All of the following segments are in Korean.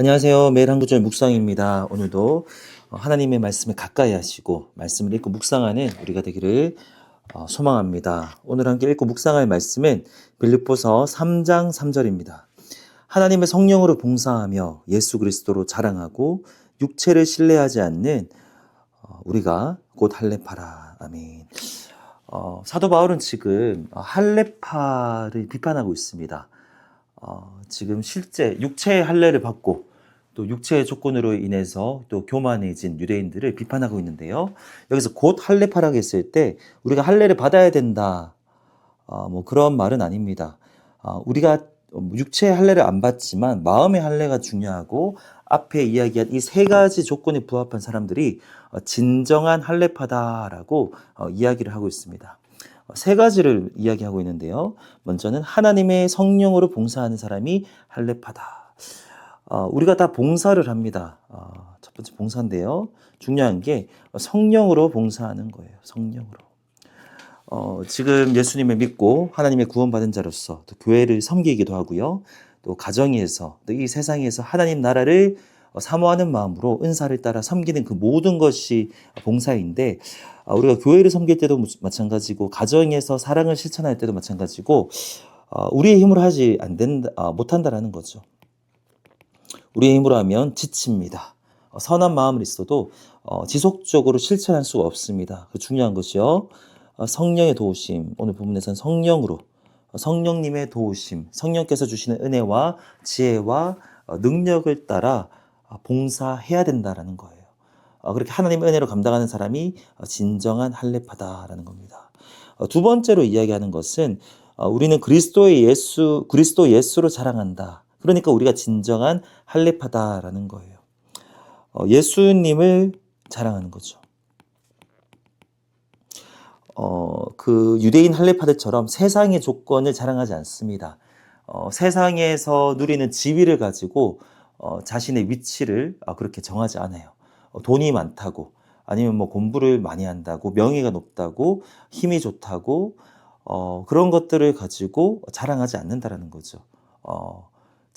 안녕하세요. 매일 한 구절 묵상입니다. 오늘도 어, 하나님의 말씀을 가까이 하시고 말씀을 읽고 묵상하는 우리가 되기를 어, 소망합니다. 오늘 함께 읽고 묵상할 말씀은 빌립보서 3장 3절입니다. 하나님의 성령으로 봉사하며 예수 그리스도로 자랑하고 육체를 신뢰하지 않는 어, 우리가 곧 할례파라. 아멘. 어, 사도 바울은 지금 할례파를 비판하고 있습니다. 어, 지금 실제 육체의 할례를 받고 또 육체의 조건으로 인해서 또 교만해진 유대인들을 비판하고 있는데요. 여기서 곧 할례파라고 했을 때 우리가 할례를 받아야 된다. 어, 뭐 그런 말은 아닙니다. 어, 우리가 육체의 할례를 안 받지만 마음의 할례가 중요하고 앞에 이야기한 이 세 가지 조건에 부합한 사람들이 어, 진정한 할례파다라고 어, 이야기를 하고 있습니다. 어, 세 가지를 이야기하고 있는데요. 먼저는 하나님의 성령으로 봉사하는 사람이 할례파다. 어, 우리가 다 봉사를 합니다. 어, 첫 번째 봉사인데요. 중요한 게 성령으로 봉사하는 거예요. 성령으로. 어, 지금 예수님을 믿고 하나님의 구원받은 자로서 또 교회를 섬기기도 하고요. 또 가정에서 또 이 세상에서 하나님 나라를 사모하는 마음으로 은사를 따라 섬기는 그 모든 것이 봉사인데 어, 우리가 교회를 섬길 때도 마찬가지고 가정에서 사랑을 실천할 때도 마찬가지고 어, 우리의 힘으로 하지 안 된다 어, 못한다라는 거죠. 우리의 힘으로 하면 지칩니다. 어, 선한 마음을 있어도 어, 지속적으로 실천할 수가 없습니다. 그 중요한 것이요. 어, 성령의 도우심. 오늘 부분에서는 성령으로 성령님의 도우심, 성령께서 주시는 은혜와 지혜와 능력을 따라 봉사해야 된다라는 거예요. 그렇게 하나님의 은혜로 감당하는 사람이 진정한 할례파다라는 겁니다. 두 번째로 이야기하는 것은 우리는 그리스도의 예수, 그리스도 예수로 자랑한다. 그러니까 우리가 진정한 할례파다라는 거예요. 어, 예수님을 자랑하는 거죠. 어, 그 유대인 할례파들처럼 세상의 조건을 자랑하지 않습니다. 어, 세상에서 누리는 지위를 가지고 어, 자신의 위치를 어, 그렇게 정하지 않아요. 어, 돈이 많다고 아니면 뭐 공부를 많이 한다고 명예가 높다고 힘이 좋다고 어, 그런 것들을 가지고 자랑하지 않는다라는 거죠. 어,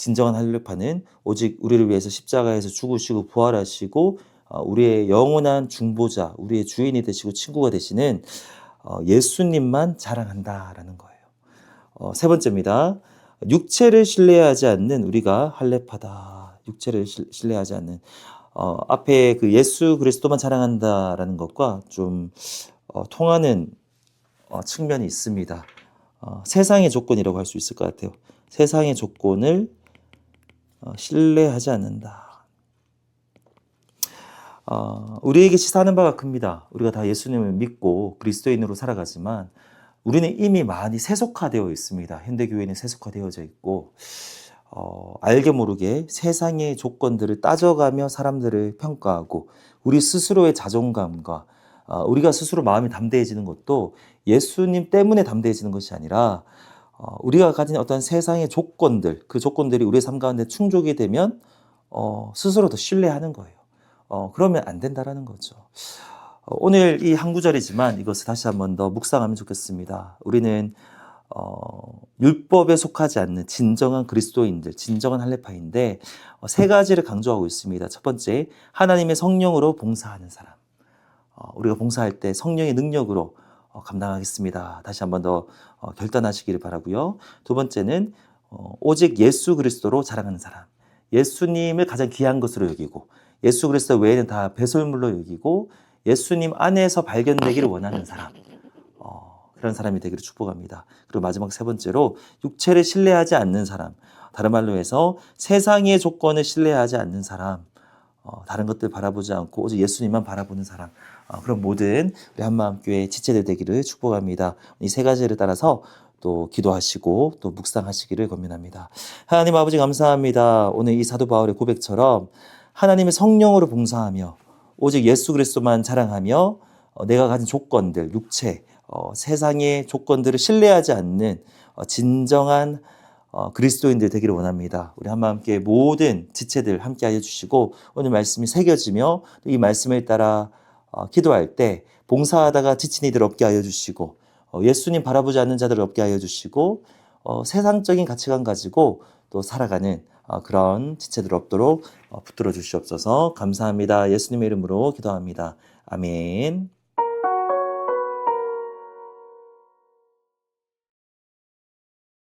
진정한 할례파는 오직 우리를 위해서 십자가에서 죽으시고 부활하시고 어, 우리의 영원한 중보자, 우리의 주인이 되시고 친구가 되시는 어, 예수님만 자랑한다라는 거예요. 어, 세 번째입니다. 육체를 신뢰하지 않는 우리가 할례파다. 육체를 신뢰하지 않는 어, 앞에 그 예수 그리스도만 자랑한다라는 것과 좀 어, 통하는 어, 측면이 있습니다. 어, 세상의 조건이라고 할 수 있을 것 같아요. 세상의 조건을 어, 신뢰하지 않는다. 어, 우리에게 시사하는 바가 큽니다. 우리가 다 예수님을 믿고 그리스도인으로 살아가지만 우리는 이미 많이 세속화되어 있습니다. 현대교회는 세속화되어져 있고 어, 알게 모르게 세상의 조건들을 따져가며 사람들을 평가하고 우리 스스로의 자존감과 어, 우리가 스스로 마음이 담대해지는 것도 예수님 때문에 담대해지는 것이 아니라 어, 우리가 가진 어떤 세상의 조건들, 그 조건들이 우리의 삶 가운데 충족이 되면 어, 스스로 더 신뢰하는 거예요. 어, 그러면 안 된다라는 거죠. 어, 오늘 이 한 구절이지만 이것을 다시 한번 더 묵상하면 좋겠습니다. 우리는 어, 율법에 속하지 않는 진정한 그리스도인들, 진정한 할례파인데 어, 세 가지를 강조하고 있습니다. 첫 번째, 하나님의 성령으로 봉사하는 사람. 어, 우리가 봉사할 때 성령의 능력으로 어, 감당하겠습니다. 다시 한 번 더 어, 결단하시기를 바라고요. 두 번째는 어, 오직 예수 그리스도로 자랑하는 사람. 예수님을 가장 귀한 것으로 여기고 예수 그리스도 외에는 다 배설물로 여기고 예수님 안에서 발견되기를 원하는 사람. 그런 사람이 되기를 축복합니다. 그리고 마지막 세 번째로 육체를 신뢰하지 않는 사람. 다른 말로 해서 세상의 조건을 신뢰하지 않는 사람. 어, 다른 것들 바라보지 않고 오직 예수님만 바라보는 사람. 어, 그런 모든 우리 한마음교회 지체들 되기를 축복합니다. 이 세 가지를 따라서 또 기도하시고 또 묵상하시기를 권면합니다. 하나님 아버지 감사합니다. 오늘 이 사도 바울의 고백처럼 하나님의 성령으로 봉사하며 오직 예수 그리스도만 자랑하며 어, 내가 가진 조건들, 육체, 어, 세상의 조건들을 신뢰하지 않는 어, 진정한 어, 그리스도인들 되기를 원합니다. 우리 한마 함께 모든 지체들 함께 하여 주시고 오늘 말씀이 새겨지며 이 말씀을 따라 어, 기도할 때 봉사하다가 지친 이들 없게 하여 주시고 어, 예수님 바라보지 않는 자들 없게 하여 주시고 어, 세상적인 가치관 가지고 또 살아가는 어, 그런 지체들 없도록 어, 붙들어 주시옵소서 감사합니다. 예수님의 이름으로 기도합니다. 아멘.